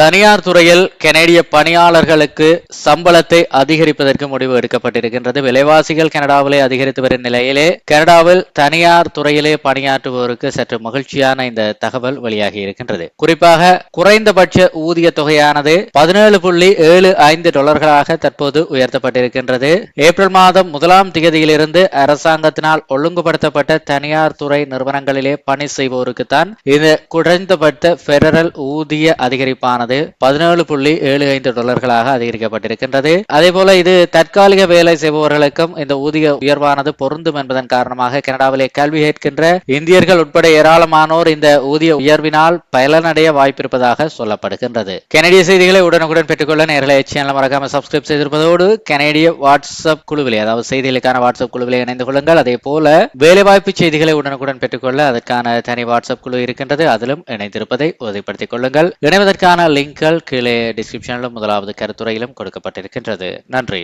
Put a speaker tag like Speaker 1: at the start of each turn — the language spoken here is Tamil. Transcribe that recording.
Speaker 1: தனியார் துறையில் கனேடிய பணியாளர்களுக்கு சம்பளத்தை அதிகரிப்பதற்கு முடிவு எடுக்கப்பட்டிருக்கின்றது. விலைவாசிகள் கனடாவிலே அதிகரித்து வரும் நிலையிலே கனடாவில் தனியார் துறையிலே பணியாற்றுபவருக்கு சற்று மகிழ்ச்சியான இந்த தகவல் வெளியாகி இருக்கின்றது. குறிப்பாக குறைந்தபட்ச ஊதிய தொகையானது பதினேழு புள்ளி ஏழு ஐந்து டாலர்களாக தற்போது உயர்த்தப்பட்டிருக்கின்றது. ஏப்ரல் மாதம் முதலாம் தேதியிலிருந்து அரசாங்கத்தினால் ஒழுங்குபடுத்தப்பட்ட தனியார் துறை நிறுவனங்களிலே பணி செய்வோருக்குத்தான் இந்த குறைந்தபட்ச பெடரல் ஊதிய ஆனது பதினேழு புள்ளி ஏழு ஐந்து டாலர்களாக அதிகரிக்கப்பட்டிருக்கின்றது. அதே போல இது தற்காலிக வேலை செய்பவர்களுக்கும் இந்த ஊதிய உயர்வானது பொருந்தும் என்பதன் காரணமாக கனடாவிலே கல்வி கேட்கின்ற இந்தியர்கள் உட்பட ஏராளமானோர் இந்த ஊதிய உயர்வினால் பயனடைய வாய்ப்பிருப்பதாக சொல்லப்படுகின்றது. கனடிய செய்திகளை உடனுக்குடன் பெற்றுக்கொள்ள நேர்களை சேனல் மறக்காம சப்ஸ்கிரைப் செய்திருப்பதோடு கனடிய வாட்ஸ்அப் குழுவிலே அதாவது செய்திகளுக்கான வாட்ஸ்அப் குழுவிலே இணைந்து கொள்ளுங்கள். அதே போல வேலைவாய்ப்பு செய்திகளை உடனுக்குடன் பெற்றுக்கொள்ள அதற்கான தனி வாட்ஸ்அப் குழு இருக்கின்றது. அதிலும் இணைந்திருப்பதை உறுதிப்படுத்திக் கொள்ளுங்கள். இணைவதற்கான லிங்க்கள் கீழே டிஸ்கிரிப்ஷனிலும் முதலாவது கருத்துறையிலும் கொடுக்கப்பட்டிருக்கின்றது. நன்றி.